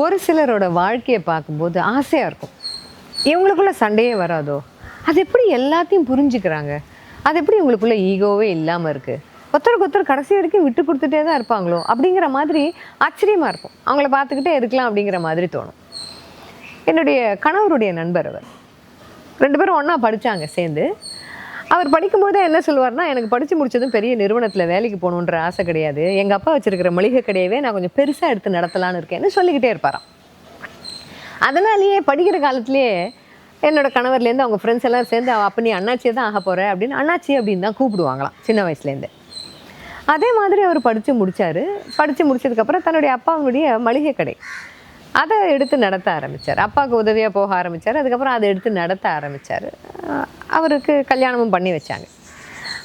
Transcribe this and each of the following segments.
ஒரு சிலரோட வாழ்க்கையை பார்க்கும்போது ஆசையாக இருக்கும். இவங்களுக்குள்ள சண்டையே வராதோ? அது எப்படி எல்லாத்தையும் புரிஞ்சுக்கிறாங்க? அது எப்படி இவங்களுக்குள்ள ஈகோவே இல்லாமல் இருக்குது ஒருத்தருக்கு ஒருத்தர் கடைசி வரைக்கும் விட்டு கொடுத்துட்டே தான் இருப்பாங்களோ? அப்படிங்கிற மாதிரி ஆச்சரியமாக இருக்கும். அவங்கள பார்த்துக்கிட்டே இருக்கலாம் அப்படிங்கிற மாதிரி தோணும். என்னுடைய கணவருடைய நண்பர் அவர். ரெண்டு பேரும் ஒன்றா படித்தாங்க சேர்ந்து. அவர் படிக்கும்போது என்ன சொல்லுவார்னா எனக்கு படித்து முடிச்சதும் பெரிய நிறுவனத்தில் வேலைக்கு போகணுன்ற ஆசை கிடையாது. எங்கள் அப்பா வச்சுருக்கிற மளிகை கடையவே நான் கொஞ்சம் பெருசாக எடுத்து நடத்தலான்னு இருக்கேன்னு சொல்லிக்கிட்டே இருப்பாராம். அதனாலேயே படிக்கிற காலத்திலேயே என்னோட கணவர்லேருந்து அவங்க ஃப்ரெண்ட்ஸ் எல்லாம் சேர்ந்து அவள் அப்ப நீ அண்ணாச்சியை தான் ஆக போகிற அப்படின்னு அண்ணாச்சி அப்படின்னு தான் கூப்பிடுவாங்களாம் சின்ன வயசுலேருந்து. அதே மாதிரி அவர் படித்து முடித்தார் படித்து முடிச்சதுக்கப்புறம் தன்னுடைய அப்பாவுடைய மளிகை கடை. அதை எடுத்து நடத்த ஆரம்பித்தார் அப்பாவுக்கு உதவியாக போக ஆரம்பித்தார் அதுக்கப்புறம் அதை எடுத்து நடத்த ஆரம்பித்தார் அவருக்கு கல்யாணமும் பண்ணி வச்சாங்க.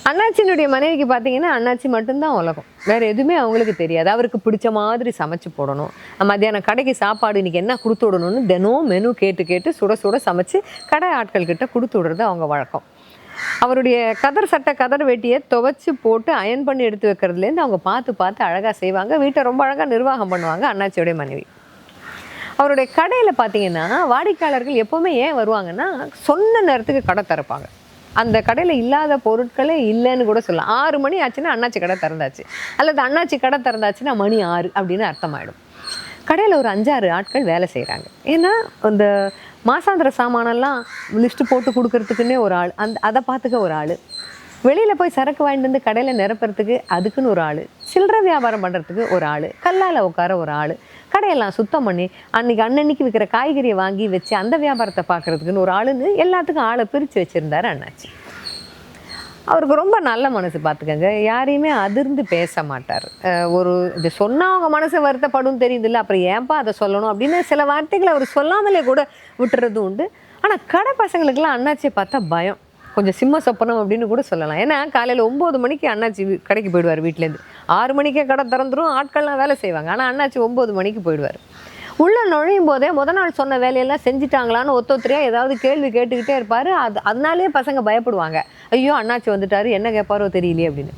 அண்ணாச்சியினுடைய மனைவிக்கு பார்த்தீங்கன்னா அண்ணாச்சி மட்டும்தான் உலகம். வேறு எதுவுமே அவங்களுக்கு தெரியாது. அவருக்கு பிடிச்ச மாதிரி சமைச்சு போடணும். மத்தியானம் கடைக்கு சாப்பாடு இன்றைக்கி என்ன கொடுத்து விடணும்னு தினம் மெனு கேட்டு கேட்டு சுட சுட சமைச்சு கடை ஆட்கள்கிட்ட கொடுத்து விடுறது அவங்க வழக்கம். அவருடைய கதர் சட்டை கதர் வெட்டியை துவைச்சு போட்டு அயன் பண்ணி எடுத்து வைக்கிறதுலேருந்து அவங்க பார்த்து பார்த்து அழகாக செய்வாங்க. வீட்டை ரொம்ப அழகாக நிர்வாகம் பண்ணுவாங்க அண்ணாச்சியோடைய மனைவி. அவருடைய கடையில் பார்த்தீங்கன்னா வாடிக்கையாளர்கள் எப்போவுமே ஏன் வருவாங்கன்னா சொன்ன நேரத்துக்கு கடை திறப்பாங்க. அந்த கடையில் இல்லாத பொருட்களே இல்லைன்னு கூட சொல்லலாம். ஆறு மணி ஆச்சுன்னா அண்ணாச்சி கடை திறந்தாச்சு. அல்லது அண்ணாச்சி கடை திறந்தாச்சுன்னா மணி ஆறு அப்படின்னு அர்த்தமாயிடும். கடையில் ஒரு அஞ்சாறு ஆட்கள் வேலை செய்கிறாங்க ஏன்னா அந்த மாசாந்திர சாமானெல்லாம் லிஸ்ட்டு போட்டு கொடுக்கறதுக்குன்னே ஒரு ஆள் அந்த அதை பார்த்துக்க ஒரு ஆள். வெளியில் போய் சரக்கு வாங்கிட்டு வந்து கடையில் நிரப்புறதுக்கு அதுக்குன்னு ஒரு ஆள். சில்லறை வியாபாரம் பண்ணுறதுக்கு ஒரு ஆள் கல்லால் உட்கார ஒரு ஆள் கடையெல்லாம் சுத்தம் பண்ணி அன்னைக்கு அன்னன்னைக்கு விற்கிற காய்கறியை வாங்கி வச்சு அந்த வியாபாரத்தை பார்க்குறதுக்குன்னு ஒரு ஆளுன்னு எல்லாத்துக்கும் ஆளை பிரித்து வச்சுருந்தாரு அண்ணாச்சி. அவருக்கு ரொம்ப நல்ல மனசு பார்த்துக்கங்க. யாரையுமே அதிர்ந்து பேச மாட்டார். ஒரு இது சொன்னால் அவங்க மனசு வருத்தப்படும் தெரியுதுல்ல அப்புறம் ஏன்பா அதை சொல்லணும் அப்படின்னு சில வார்த்தைகளை அவர் சொல்லாமலே கூட விட்டுறது உண்டு. ஆனால் கடை பசங்களுக்கெல்லாம் அண்ணாச்சியை பார்த்தா பயம். கொஞ்சம் சிம்ம சொப்பனம் அப்படின்னு கூட சொல்லலாம். ஏன்னா காலையில் ஒம்பது மணிக்கு அண்ணாச்சி கடைக்கு போயிடுவார் வீட்டிலேருந்து ஆறு மணிக்கே கடை திறந்துரும் ஆட்கள்லாம் வேலை செய்வாங்க. ஆனால் அண்ணாச்சி ஒம்பது மணிக்கு போயிடுவார். உள்ளே நுழையும் போதே முத நாள் சொன்ன வேலையெல்லாம் செஞ்சுட்டாங்களான்னு ஒத்தொத்தரையா ஏதாவது கேள்வி கேட்டுக்கிட்டே இருப்பார். அது அதனாலே பசங்க பயப்படுவாங்க. ஐயோ அண்ணாச்சி வந்துட்டாரு என்ன கேட்பாரோ தெரியலையே அப்படின்னு.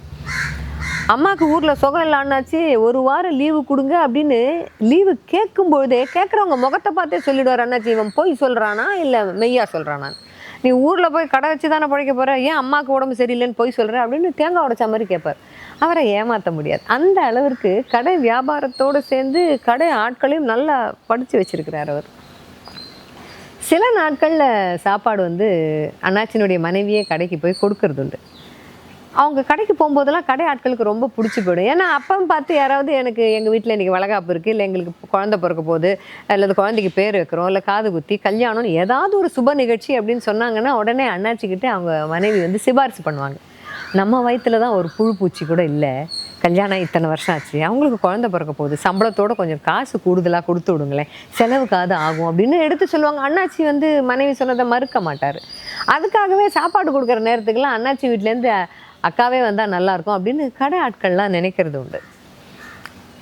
அம்மாவுக்கு ஊரில் சுகம் இல்லை அண்ணாச்சி. ஒரு வாரம் லீவு கொடுங்க அப்படின்னு லீவு கேட்கும்பொழுதே கேட்குறவங்க முகத்தை பார்த்தே சொல்லிடுவார் அண்ணாச்சி இவன் போய் சொல்கிறானா இல்லை மெய்யா சொல்கிறானா நீ ஊரில் போய் கடை வச்சு தானே பிழைக்க போகிற ஏன் அம்மாவுக்கு உடம்பு சரியில்லைன்னு போய் சொல்கிற அப்படின்னு தேங்காய் உடைச்ச மாதிரி கேட்பார் அவரை ஏமாற்ற முடியாது. அந்த அளவிற்கு கடை வியாபாரத்தோடு சேர்ந்து கடை ஆட்களையும் நல்லா படித்து வச்சுருக்கிறார் அவர். சில நாட்களில் சாப்பாடு வந்து அண்ணாச்சினுடைய மனைவியே கடைக்கு போய் கொடுக்கறது உண்டு அவங்க கடைக்கு போகும்போதெல்லாம் கடை ஆட்களுக்கு ரொம்ப பிடிச்சி போயிடும். ஏன்னா அப்பம் பார்த்து யாராவது எனக்கு எங்கள் வீட்டில் இன்றைக்கி வளகாப்பு இருக்குது இல்லை எங்களுக்கு குழந்தை பிறக்க போகுது அல்லது குழந்தைக்கு பேர் வைக்கிறோம் இல்லை காது குத்தி கல்யாணம்னு ஏதாவது ஒரு சுப நிகழ்ச்சி அப்படின்னு சொன்னாங்கன்னா உடனே அண்ணாச்சிக்கிட்டே அவங்க மனைவி வந்து சிபாரிசு பண்ணுவாங்க. நம்ம வயிற்றில் தான் ஒரு புழு பூச்சி கூட இல்லை. கல்யாணம் இத்தனை வருஷம் ஆச்சு. அவங்களுக்கு குழந்தை பிறக்க போகுது. சம்பளத்தோட கொஞ்சம் காசு கூடுதலாக கொடுத்து விடுங்களேன். செலவுக்காவது ஆகும் அப்படின்னு எடுத்து சொல்லுவாங்க. அண்ணாச்சி வந்து மனைவி சொன்னதை மறுக்க மாட்டார். அதுக்காகவே சாப்பாடு கொடுக்குற நேரத்துக்குலாம் அண்ணாச்சி வீட்டிலேருந்து அக்காவே வந்தால் நல்லாயிருக்கும் அப்படின்னு கடை ஆட்கள்லாம் நினைக்கிறது உண்டு.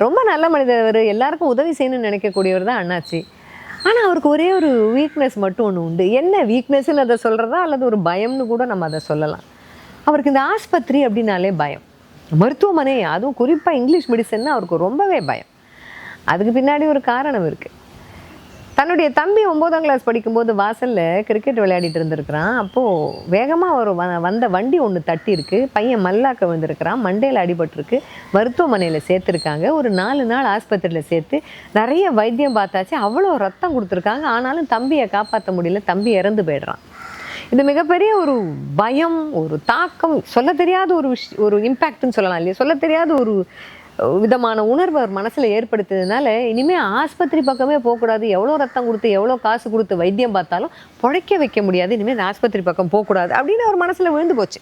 ரொம்ப நல்ல மனிதர் எல்லாருக்கும் உதவி செய்யணும்னு நினைக்கக்கூடியவர் தான் அண்ணாச்சி. ஆனால் அவருக்கு ஒரே ஒரு வீக்னஸ் மட்டும் ஒன்று உண்டு. என்ன வீக்னஸ்ன்னு அதை சொல்கிறதா அல்லது ஒரு பயம்னு கூட நம்ம அதை சொல்லலாம். அவருக்கு இந்த ஆஸ்பத்திரி அப்படின்னாலே பயம். மருத்துவமனை அதுவும் குறிப்பாக இங்கிலீஷ் மெடிசன்னா அவருக்கு ரொம்பவே பயம். அதுக்கு பின்னாடி ஒரு காரணம் இருக்குது தன்னுடைய தம்பி ஒம்போதாம் கிளாஸ் படிக்கும்போது வாசலில் கிரிக்கெட் விளையாடிட்டு இருந்திருக்கிறான். அப்போது வேகமாக ஒரு வ- வந்த வண்டி ஒன்று தட்டியிருக்கு. பையன் மல்லாக்க வந்திருக்கிறான் மண்டையில் அடிபட்டிருக்கு. மருத்துவமனையில் சேர்த்துருக்காங்க. ஒரு நாலு நாள் ஆஸ்பத்திரியில் சேர்த்து நிறைய வைத்தியம் பார்த்தாச்சு. அவ்வளோ ரத்தம் கொடுத்துருக்காங்க. ஆனாலும் தம்பியை காப்பாற்ற முடியல. தம்பி இறந்து போயிடுறான். இது மிகப்பெரிய ஒரு பயம் ஒரு தாக்கம். சொல்ல தெரியாத ஒரு விஷ் ஒரு இம்பேக்ட்னு சொல்லலாம் இல்லையா? சொல்ல தெரியாத ஒரு விதமான உணர்வு அவர் மனசில் ஏற்படுத்ததுனால இனிமேல் ஆஸ்பத்திரி பக்கமே போகக்கூடாது. எவ்வளோ ரத்தம் கொடுத்து எவ்வளோ காசு கொடுத்து வைத்தியம் பார்த்தாலும் பிழைக்க வைக்க முடியாது. இனிமேல் ஆஸ்பத்திரி பக்கம் போகக்கூடாது அப்படின்னு அவர் மனசில் விழுந்து போச்சு.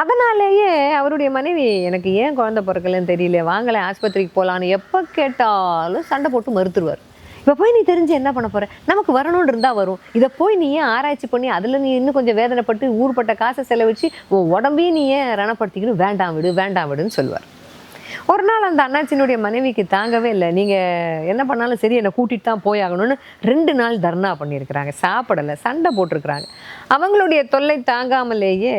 அதனாலேயே அவருடைய மனைவி எனக்கு ஏன் குழந்த பிறக்கலன்னு தெரியல. வாங்கலை ஆஸ்பத்திரிக்கு போகலான்னு எப்போ கேட்டாலும் சண்டை போட்டு மறுத்துருவார். இப்போ போய் நீ தெரிஞ்சு என்ன பண்ண போகிற நமக்கு வரணும்னு இருந்தால் வரும். இதை போய் நீ ஏன் ஆராய்ச்சி பண்ணி அதில் நீ இன்னும் கொஞ்சம் வேதனைப்பட்டு ஊர்பட்ட காசை செலவழிச்சு உன் உடம்பையும் நீ ஏன் ரணப்படுத்திக்கணும்? வேண்டாம் விடு வேண்டாம் விடுன்னு சொல்லுவார். ஒரு நாள் அந்த அண்ணாச்சினுடைய மனைவிக்கு தாங்கவே இல்லை. நீங்கள் என்ன பண்ணாலும் சரி என்னை கூட்டிகிட்டு தான் போயாகணும்னு ரெண்டு நாள் தர்ணா பண்ணியிருக்கிறாங்க. சாப்பிடலை சண்டை போட்டிருக்கிறாங்க. அவங்களுடைய தொல்லை தாங்காமலேயே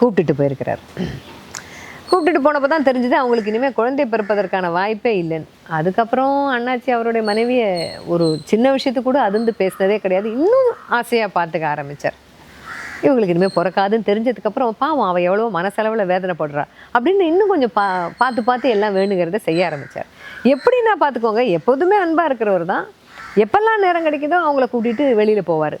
கூப்பிட்டுட்டு போயிருக்கிறார். கூப்பிட்டுட்டு போனப்போ தான் தெரிஞ்சது அவங்களுக்கு இனிமேல் குழந்தை பிறப்பதற்கான வாய்ப்பே இல்லைன்னு. அதுக்கப்புறம் அண்ணாச்சி அவருடைய மனைவியை ஒரு சின்ன விஷயத்துக்கு கூட அதிர்ந்து பேசினதே கிடையாது. இன்னும் ஆசையாக பார்த்துக்க ஆரம்பித்தார் இவங்களுக்கு இனிமேல் பிறக்காதுன்னு தெரிஞ்சதுக்கப்புறம் பாவம் அவள் எவ்வளோ மனசளவில் வேதனைப்படுறா. அப்படின்னு இன்னும் கொஞ்சம் பா பார்த்து பார்த்து எல்லாம் வேணுங்கிறத செய்ய ஆரம்பித்தார் எப்படின்னா பார்த்துக்கோங்க எப்போதுமே அன்பாக இருக்கிறவர் தான். எப்பெல்லாம் நேரம் கிடைக்குதோ அவங்கள கூட்டிகிட்டு வெளியில் போவார்.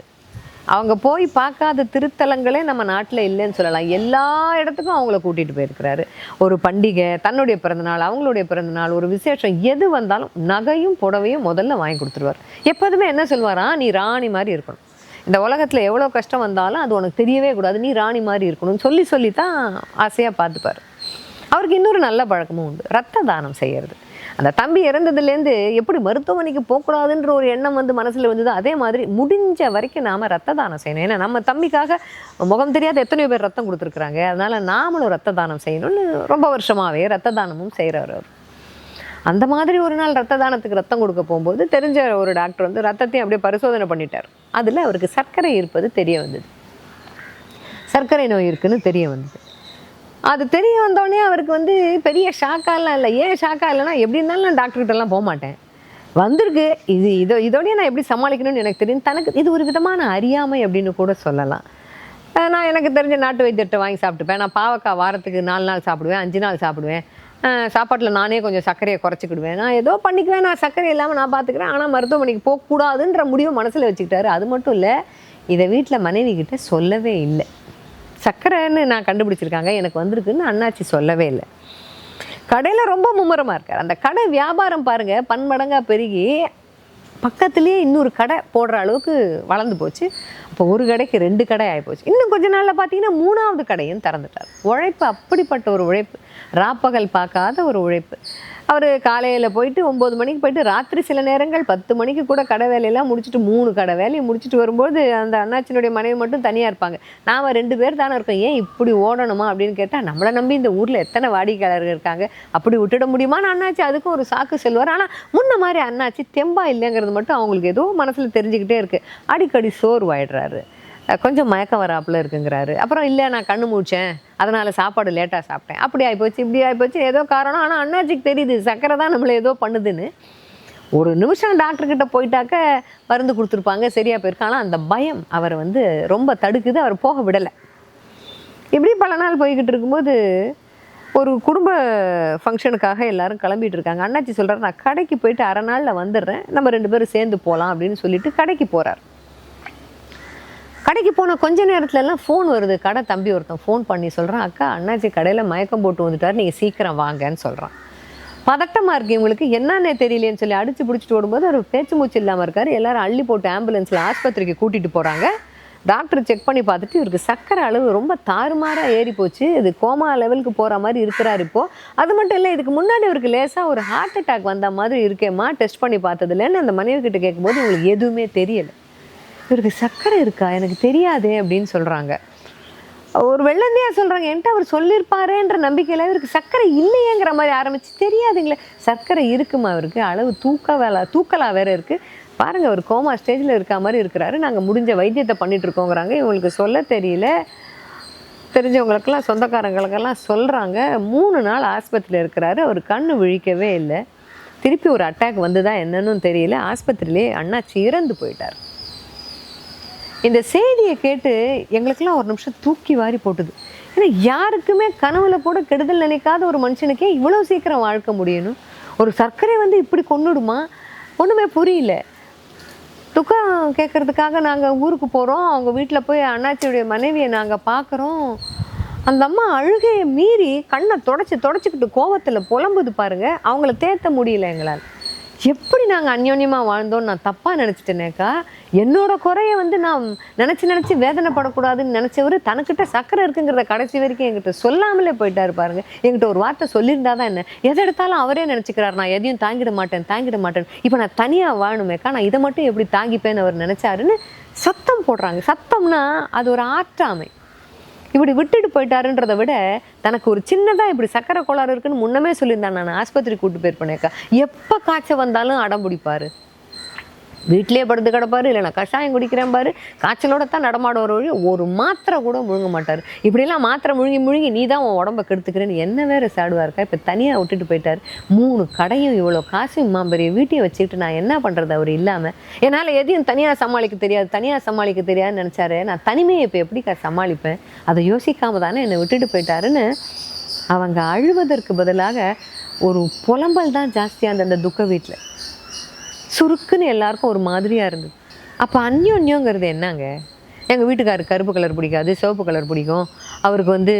அவங்க போய் பார்க்காத திருத்தலங்களே நம்ம நாட்டில் இல்லைன்னு சொல்லலாம். எல்லா இடத்துக்கும் அவங்கள கூட்டிகிட்டு போயிருக்கிறாரு. ஒரு பண்டிகை தன்னுடைய பிறந்தநாள் அவங்களுடைய பிறந்தநாள் ஒரு விசேஷம் எது வந்தாலும் நகையும் புடவையும் முதல்ல வாங்கி கொடுத்துருவார். எப்போதுமே என்ன சொல்வாரா நீ ராணி மாதிரி இருக்கணும். இந்த உலகத்தில் எவ்வளோ கஷ்டம் வந்தாலும் அது உனக்கு தெரியவே கூடாது. நீ ராணி மாதிரி இருக்கணும்னு சொல்லி சொல்லி தான் ஆசையாக பார்த்துப்பார். அவருக்கு இன்னொரு நல்ல பழக்கமும் உண்டு. ரத்த தானம் செய்யறது. அந்த தம்பி இறந்ததுலேருந்து எப்படி மருத்துவமனைக்கு போகக்கூடாதுன்ற ஒரு எண்ணம் வந்து மனசில் வந்தது. அதே மாதிரி முடிஞ்ச வரைக்கும் நாம் ரத்த தானம் செய்யணும். ஏன்னா நம்ம தம்பிக்காக முகம் தெரியாத எத்தனையோ பேர் ரத்தம் கொடுத்துருக்குறாங்க. அதனால் நாமளும் ரத்த தானம் செய்யணும்னு ரொம்ப வருஷமாகவே ரத்த தானமும் செய்கிறவர் அவர். அந்த மாதிரி ஒரு நாள் ரத்த தானத்துக்கு ரத்தம் கொடுக்க போகும்போது தெரிஞ்ச ஒரு டாக்டர் வந்து ரத்தத்தையும் அப்படியே பரிசோதனை பண்ணிட்டார். அதில் அவருக்கு சர்க்கரை இருப்பது தெரிய வந்தது. சர்க்கரை நோய் இருக்குதுன்னு தெரிய வந்தது. அது தெரிய வந்தோடனே அவருக்கு வந்து பெரிய ஷாக்காலாம் இல்லை. ஏன் ஷாக்கா இல்லைன்னா எப்படி இருந்தாலும் நான் டாக்டர்கிட்டலாம் போக மாட்டேன் வந்திருக்கு. இது இதோ இதோடய நான் எப்படி சமாளிக்கணும்னு எனக்கு தெரியும். தனக்கு இது ஒரு விதமான அறியாமை அப்படின்னு கூட சொல்லலாம். நான் எனக்கு தெரிஞ்ச நாட்டு வைத்தியத்தை வாங்கி சாப்பிட்டுப்பேன். நான் பாவக்காய் வாரத்துக்கு நாலு நாள் சாப்பிடுவேன் அஞ்சு நாள் சாப்பிடுவேன். சாப்பாட்டில் நானே கொஞ்சம் சர்க்கரையை குறைச்சிக்கிடுவேன். நான் ஏதோ பண்ணிக்குவேன் நான் சர்க்கரை இல்லாமல் நான் பார்த்துக்கிறேன் ஆனால் மருத்துவமனைக்கு போகக்கூடாதுன்ற முடிவை மனசில் வச்சுக்கிட்டாரு. அது மட்டும் இல்லை இதை வீட்டில் மனைவி கிட்ட சொல்லவே இல்லை. சர்க்கரைன்னு நான் கண்டுபிடிச்சிருக்காங்க எனக்கு வந்திருக்குன்னு அண்ணாச்சி சொல்லவே இல்லை. கடையில் ரொம்ப மும்முரமாக இருக்கார். அந்த கடை வியாபாரம் பாருங்கள் பன்மடங்காக பெருகி பக்கத்துலேயே இன்னொரு கடை போடுற அளவுக்கு வளர்ந்து போச்சு. இப்போ ஒரு கடைக்கு ரெண்டு கடை ஆகிப்போச்சு இன்னும் கொஞ்ச நாளில் பார்த்தீங்கன்னா மூணாவது கடையும் திறந்துட்டார். உழைப்பு அப்படிப்பட்ட ஒரு உழைப்பு. ராப்பகல் பார்க்காத ஒரு உழைப்பு. அவர் காலையில் போயிட்டு ஒம்பது மணிக்கு போயிட்டு ராத்திரி சில நேரங்கள் பத்து மணிக்கு கூட கடை வேலையெல்லாம் முடிச்சுட்டு மூணு கடை வேலையை முடிச்சுட்டு வரும்போது அந்த அண்ணாச்சினுடைய மனைவி மட்டும் தனியாக இருப்பாங்க. நாம் ரெண்டு பேர் தானே இருக்கோம். ஏன் இப்படி ஓடணுமா அப்படின்னு கேட்டால் நம்மளை நம்பி இந்த ஊரில் எத்தனை வாடிக்கையாளர்கள் இருக்காங்க? அப்படி விட்டுட முடியுமான்னு அண்ணாச்சி அதுக்கும் ஒரு சாக்கு செல்வார். ஆனால் முன்ன மாதிரி அண்ணாச்சி தெம்பா இல்லைங்கிறது மட்டும் அவங்களுக்கு ஏதோ மனசில் தெரிஞ்சுக்கிட்டே இருக்குது அடிக்கடி சோர்வாயிடுறாரு. கொஞ்சம் மயக்கம் வராப்புல இருக்குங்கிறாரு. அப்புறம் இல்லை நான் கண்ணு மூச்சேன். அதனால் சாப்பாடு லேட்டாக சாப்பிட்டேன். அப்படி ஆகிப்போச்சு இப்படி ஆகிப்போச்சு ஏதோ காரணம். ஆனால் அண்ணாச்சிக்கு தெரியுது சக்கரை தான் நம்மளை ஏதோ பண்ணுதுன்னு. ஒரு நிமிஷம் டாக்டர்கிட்ட போயிட்டாக்க மருந்து கொடுத்துருப்பாங்க சரியாக போயிருக்கு. ஆனால் அந்த பயம் அவரை வந்து ரொம்ப தடுக்குது அவர் போக விடலை. இப்படி பல நாள் போய்கிட்டு இருக்கும்போது ஒரு குடும்ப ஃபங்க்ஷனுக்காக எல்லாரும் கிளம்பிட்டு இருக்காங்க. அண்ணாச்சி சொல்கிறார் நான் கடைக்கு போயிட்டு அரை நாளில் வந்துடுறேன். நம்ம ரெண்டு பேரும் சேர்ந்து போகலாம் அப்படின்னு சொல்லிட்டு கடைக்கு போகிறார் கடைக்கு போன கொஞ்ச நேரத்துலலாம் ஃபோன் வருது. கடை தம்பி ஒருத்தன் ஃபோன் பண்ணி சொல்கிறான் அக்கா அண்ணாச்சி கடையில் மயக்கம் போட்டு வந்துட்டார் நீங்கள் சீக்கிரம் வாங்கன்னு சொல்கிறான் பதட்டமாக இருக்கு இவங்களுக்கு. என்னன்னே தெரியலையேன்னு சொல்லி அடித்து பிடிச்சிட்டு ஓடும்போது அவர் பேச்சு மூச்சு இல்லாமல் இருக்கார். எல்லாரும் அள்ளி போட்டு ஆம்புலன்ஸில் ஆஸ்பத்திரிக்கு கூட்டிகிட்டு போகிறாங்க டாக்டர் செக் பண்ணி பார்த்துட்டு இவருக்கு சர்க்கரை அளவு ரொம்ப தாறுமாறாக ஏறி போச்சு. இது கோமா லெவலுக்கு போகிற மாதிரி இருக்கிறார் இப்போது அது மட்டும் இல்லை இதுக்கு முன்னாடி இவருக்கு லேசாக ஒரு ஹார்ட் அட்டாக் வந்த மாதிரி இருக்கேம்மா. டெஸ்ட் பண்ணி பார்த்ததுலன்னு அந்த மனைவி கிட்ட கேட்கும்போது இவங்களுக்கு எதுவுமே தெரியலை. இவருக்கு சர்க்கரை இருக்கா? எனக்கு தெரியாதே அப்படின்னு சொல்கிறாங்க ஒரு வெள்ளந்தையாக சொல்கிறாங்க என்கிட்ட அவர் சொல்லியிருப்பாரேன்ற நம்பிக்கையில் இவருக்கு சர்க்கரை இல்லையேங்கிற மாதிரி ஆரம்பிச்சு தெரியாதுங்களே. சர்க்கரை இருக்குமா அவருக்கு? அளவு தூக்க வேலை தூக்கலாக வேறு இருக்குது பாருங்கள் அவர் கோமா ஸ்டேஜில் இருக்க மாதிரி இருக்கிறாரு. நாங்கள் முடிஞ்ச வைத்தியத்தை பண்ணிகிட்ருக்கோங்கிறாங்க இவங்களுக்கு சொல்ல தெரியல. தெரிஞ்சவங்களுக்கெல்லாம் சொந்தக்காரங்களுக்கெல்லாம் சொல்கிறாங்க மூணு நாள் ஆஸ்பத்திரியில் இருக்கிறாரு. அவர் கண்ணு விழிக்கவே இல்லை. திருப்பி ஒரு அட்டாக் வந்துதா என்னன்னு தெரியல. ஆஸ்பத்திரியிலே அண்ணாச்சி இறந்து போயிட்டார். இந்த செய்தியை கேட்டு எங்களுக்கெல்லாம் ஒரு நிமிஷம் தூக்கி வாரி போட்டுது. ஏன்னா யாருக்குமே கனவுல கூட கெடுதல் நினைக்காத ஒரு மனுஷனுக்கே இவ்வளோ சீக்கிரம் வாழ்க்க முடியணும். ஒரு சர்க்கரை வந்து இப்படி கொன்னுடுமா? ஒன்றுமே புரியல. துக்கம் கேட்கறதுக்காக நாங்கள் ஊருக்கு போகிறோம் அவங்க வீட்டில் போய் அண்ணாச்சியுடைய மனைவியை நாங்கள் பார்க்குறோம் அந்த அம்மா அழுகையை மீறி கண்ணை தொடச்சி தொடச்சிக்கிட்டு கோவத்தில் புலம்புது பாருங்க. அவங்கள தேத்த முடியல எங்களால். எப்படி நாங்கள் அந்யோன்யமாக வாழ்ந்தோம்னு நான் தப்பாக நினச்சிட்டேனேக்கா என்னோட குறைய வந்து நான் நினச்சி நினச்சி வேதனைப்படக்கூடாதுன்னு நினச்சவர் தனக்கிட்ட சக்கரை இருக்குங்கிறத கடைசி வரைக்கும் என்கிட்ட சொல்லாமலே போயிட்டாரு பாருங்க. என்கிட்ட ஒரு வார்த்தை சொல்லியிருந்தா தான் என்ன? எதை எடுத்தாலும் அவரே நினச்சிக்கிறார். நான் எதையும் தாங்கிட மாட்டேன் தாங்கிட மாட்டேன். இப்போ நான் தனியாக வாழணுமேக்கா நான் இதை மட்டும் எப்படி தாங்கிப்பேன்னு அவர் நினச்சாருன்னு சத்தம் போடுறாங்க. சத்தம்னா அது ஒரு ஆற்றாமை. இப்படி விட்டுட்டு போயிட்டாருன்றதை விட தனக்கு ஒரு சின்னதாக இப்படி சக்கரை கோளாறு இருக்குன்னு முன்னமே சொல்லியிருந்தேன் நான். ஆஸ்பத்திரி கூட்டு போயிருப்பேனேக்கா எப்போ காய்ச்சல் வந்தாலும் அடம் பிடிப்பாரு. வீட்டிலே படுத்து கிடப்பாரு இல்லைனா கஷாயம் குடிக்கிறேன் பாரு. காய்ச்சலோட தான் நடமாடுவார் வழி ஒரு மாத்திரை கூட முழுங்க மாட்டார். இப்படிலாம் மாத்திரை முழுங்கி முழுங்கி நீ தான் உன் உடம்பை கெடுத்துக்கிறேன்னு என்ன வேறு சாடுவா இருக்கா? இப்போ தனியாக விட்டுட்டு போயிட்டார். மூணு கடையும் இவ்வளோ காசும் மாம்பெரிய வீட்டையும் வச்சுக்கிட்டு நான் என்ன பண்ணுறது அவர் இல்லாமல் என்னால் எதையும் தனியாக சமாளிக்க தெரியாது தனியாக சமாளிக்க தெரியாதுன்னு நினச்சாரு. நான் தனிமையை இப்போ எப்படிக்கா சமாளிப்பேன்? அதை யோசிக்காம தானே என்னை விட்டுட்டு போயிட்டாருன்னு அவங்க அழுவதற்கு பதிலாக ஒரு புலம்பல் தான் ஜாஸ்தியாக இருந்தது அந்த துக்க வீட்டில் சுருக்குன்னு எல்லாருக்கும் ஒரு மாதிரியாக இருந்தது. அப்போ அந்யோன்யோங்கிறது என்னங்க? எங்கள் வீட்டுக்காருக்கு கருப்பு கலர் பிடிக்காது சிவப்பு கலர் பிடிக்கும். அவருக்கு வந்து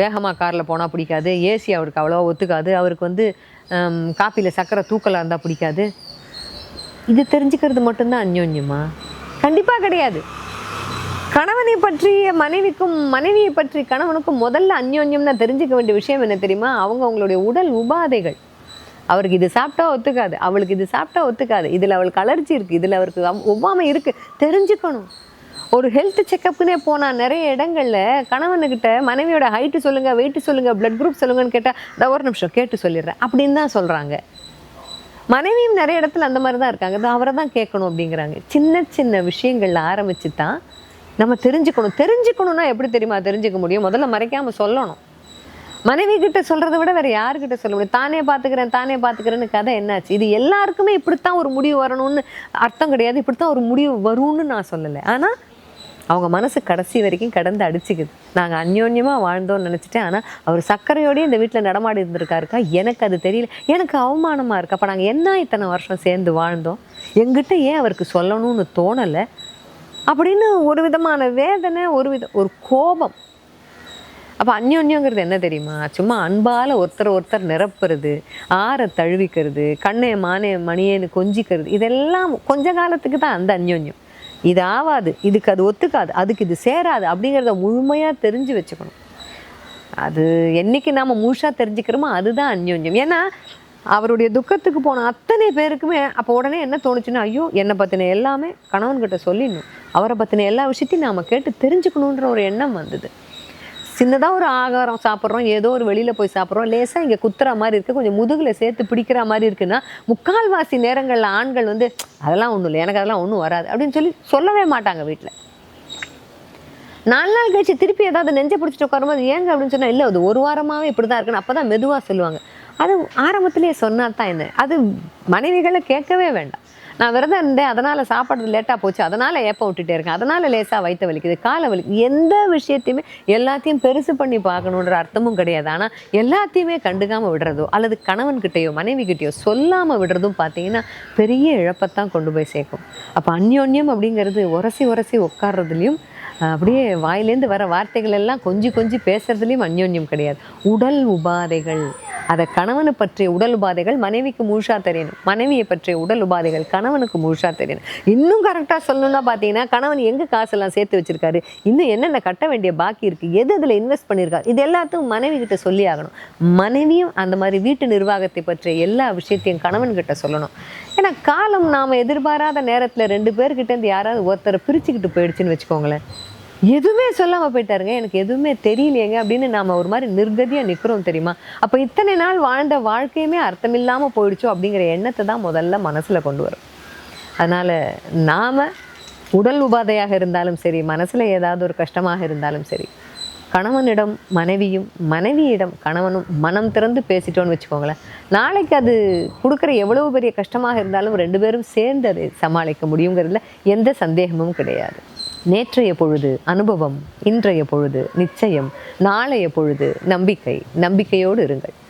வேகமாக காரில் போனால் பிடிக்காது ஏசி அவருக்கு அவ்வளோவா ஒத்துக்காது. அவருக்கு வந்து காப்பியில் சக்கரை தூக்கலாக இருந்தால் பிடிக்காது. இது தெரிஞ்சுக்கிறது மட்டும்தான் அந்யோன்யமா? கண்டிப்பாக கிடையாது. கணவனை பற்றிய மனைவிக்கும் மனைவியை பற்றி கணவனுக்கும் முதல்ல அந்யோன்யம்னா தெரிஞ்சுக்க வேண்டிய விஷயம் என்ன தெரியுமா? அவங்க அவங்களுடைய உடல் உபாதைகள். அவருக்கு இது சாப்பிட்டா ஒத்துக்காது அவளுக்கு இது சாப்பிட்டா ஒத்துக்காது. இதில் அவளுக்கு அலர்ஜி இருக்குது இதில் அவருக்கு ஒவ்வாமை இருக்குது தெரிஞ்சுக்கணும். ஒரு ஹெல்த் செக்கப்புக்குனே போனால் நிறைய இடங்களில் கணவனுக்கிட்ட மனைவியோட ஹைட்டு சொல்லுங்கள் வெயிட்டு சொல்லுங்கள் ப்ளட் குரூப் சொல்லுங்கன்னு கேட்டால் ஒரு நிமிஷம் கேட்டு சொல்லிடுறேன். அப்படின்னு தான் சொல்கிறாங்க மனைவியும் நிறைய இடத்துல அந்த மாதிரி தான் இருக்காங்க. இது அவரை தான் கேட்கணும் அப்படிங்கிறாங்க. சின்ன சின்ன விஷயங்கள்ல ஆரம்பிச்சு தான் நம்ம தெரிஞ்சுக்கணும். தெரிஞ்சுக்கணும்னா எப்படி தெரியுமா தெரிஞ்சுக்க முடியும்? முதல்ல மறைக்காமல் சொல்லணும். மனைவி கிட்ட சொல்றதை விட வேற யாருக்கிட்ட சொல்ல முடியும்? தானே பாத்துக்கிறேன் தானே பாத்துக்கிறேன்னு கதை என்னாச்சு? இது எல்லாருக்குமே இப்படித்தான் ஒரு முடிவு வரணும்னு அர்த்தம் கிடையாது. இப்படித்தான் ஒரு முடிவு வரும்னு நான் சொல்லலை. ஆனால் அவங்க மனசு கடைசி வரைக்கும் கடந்து அடிச்சுக்குது. நாங்கள் அந்யோன்யமாக வாழ்ந்தோம்னு நினச்சிட்டேன். ஆனால் அவர் சர்க்கரையோடய இந்த வீட்டில் நடமாடி இருந்திருக்காருக்கா? எனக்கு அது தெரியல. எனக்கு அவமானமாக இருக்கு. அப்போ நாங்கள் என்ன இத்தனை வருஷம் சேர்ந்து வாழ்ந்தோம்? எங்கிட்ட ஏன் அவருக்கு சொல்லணும்னு தோணலை? அப்படின்னு ஒரு விதமான வேதனை ஒரு வித ஒரு கோபம். அப்போ அந்யோன்யங்கிறது என்ன தெரியுமா? சும்மா அன்பால் ஒருத்தர் ஒருத்தர் நிரப்புறது ஆற தழுவிக்கிறது கண்ணே மானே மணியேன்னு கொஞ்சிக்கிறது இதெல்லாம் கொஞ்ச காலத்துக்கு தான் அந்த அந்யோன்யம். இது ஆகாது இதுக்கு அது ஒத்துக்காது அதுக்கு இது சேராது அப்படிங்கிறத முழுமையாக தெரிஞ்சு வச்சுக்கணும். அது என்னைக்கு நாம் முழுசாக தெரிஞ்சுக்கிறோமோ அதுதான் அந்யோன்யம். ஏன்னா அவருடைய துக்கத்துக்கு போன அத்தனை பேருக்குமே அப்போ உடனே என்ன தோணுச்சுன்னா ஐயோ என்னை பற்றின எல்லாமே கணவன்கிட்ட சொல்லிடணும். அவரை பற்றின எல்லா விஷயத்தையும் நாம் கேட்டு தெரிஞ்சுக்கணுன்ற ஒரு எண்ணம் வந்தது. சின்னதாக ஒரு ஆகாரம் சாப்பிட்றோம். ஏதோ ஒரு வெளியில் போய் சாப்பிட்றோம். லேசாக இங்கே குத்துற மாதிரி இருக்குது கொஞ்சம் முதுகில் சேர்த்து பிடிக்கிற மாதிரி இருக்குன்னா முக்கால்வாசி நேரங்களில் ஆண்கள் வந்து அதெல்லாம் ஒன்றும் இல்லை. எனக்கு அதெல்லாம் ஒன்றும் வராது. அப்படின்னு சொல்லி சொல்லவே மாட்டாங்க வீட்டில் நாலு நாள் கழிச்சு திருப்பி ஏதாவது நெஞ்சை பிடிச்சிட்டு உட்காரும்போது ஏங்க? அப்படின்னு சொன்னால் இல்லை அது ஒரு வாரமாகவே இப்படி தான் இருக்குன்னு. அப்போ தான் மெதுவாக சொல்லுவாங்க. அது ஆரம்பத்திலேயே சொன்னால் தான் என்ன அது மனைவிகளை கேட்கவே வேண்டாம். நான் விரதம் இருந்தேன் அதனால் சாப்பாடு லேட்டாக போச்சு. அதனால் ஏப்பம் விட்டுட்டே இருக்கேன். அதனால் லேசாக வயிற்று வலிக்குது காலை வலிக்குது. எந்த விஷயத்தையுமே எல்லாத்தையும் பெருசு பண்ணி பார்க்கணுன்ற அர்த்தமும் கிடையாது. ஆனால் எல்லாத்தையுமே கண்டுக்காமல் விடுறதோ அல்லது கணவன்கிட்டயோ மனைவிகிட்டயோ சொல்லாமல் விடுறதும் பார்த்தீங்கன்னா பெரிய இழப்பைத்தான் கொண்டு போய் சேர்க்கும். அப்போ அந்யோன்யம் அப்படிங்கிறது உரசி உரசி உட்கார்றதுலையும் அப்படியே வாயிலேருந்து வர வார்த்தைகள் எல்லாம் கொஞ்சி கொஞ்சி பேசுறதுலேயும் அந்யோன்யம் கிடையாது. உடல் உபாதைகள். அதை கணவனை பற்றிய உடல் உபாதைகள் மனைவிக்கு முழுசா தெரியணும். மனைவியை பற்றிய உடல் உபாதைகள் கணவனுக்கு முழுசா தெரியணும். இன்னும் கரெக்டாக சொல்லணும்னா பார்த்தீங்கன்னா கணவன் எங்கே காசெல்லாம் சேர்த்து வச்சிருக்காரு? இன்னும் என்னென்ன கட்ட வேண்டிய பாக்கி இருக்குது எது இதில் இன்வெஸ்ட் பண்ணியிருக்காரு இது எல்லாத்தையும் மனைவி கிட்ட சொல்லி ஆகணும். மனைவியும் அந்த மாதிரி வீட்டு நிர்வாகத்தை பற்றிய எல்லா விஷயத்தையும் கணவன் கிட்ட சொல்லணும். ஏன்னா காலம் நாம் எதிர்பாராத நேரத்தில் ரெண்டு பேர்கிட்ட இருந்து யாராவது ஒருத்தரை பிரிச்சுக்கிட்டு போயிடுச்சுன்னு வச்சுக்கோங்களேன். எதுவுமே சொல்லாமல் போயிட்டாருங்க. எனக்கு எதுவுமே தெரியலையேங்க. அப்படின்னு நாம் ஒரு மாதிரி நிர்கதியாக நிற்கிறோம் தெரியுமா? அப்போ இத்தனை நாள் வாழ்ந்த வாழ்க்கையுமே அர்த்தமில்லாமல் போயிடுச்சோ அப்படிங்கிற எண்ணத்தை தான் முதல்ல மனசில் கொண்டு வரும். அதனால் நாம் உடல் உபாதையாக இருந்தாலும் சரி மனசில் ஏதாவது ஒரு கஷ்டமாக இருந்தாலும் சரி கணவனிடம் மனைவியும் மனைவியிடம் கணவனும் மனம் திறந்து பேசிட்டோன்னு வச்சுக்கோங்களேன். நாளைக்கு அது கொடுக்குற எவ்வளவு பெரிய கஷ்டமாக இருந்தாலும் ரெண்டு பேரும் சேர்ந்து அதை சமாளிக்க முடியுங்கிறதுல எந்த சந்தேகமும் கிடையாது. நேற்றைய பொழுது அனுபவம் இன்றைய பொழுது நிச்சயம் நாளைய பொழுது நம்பிக்கை. நம்பிக்கையோடு இருங்கள்.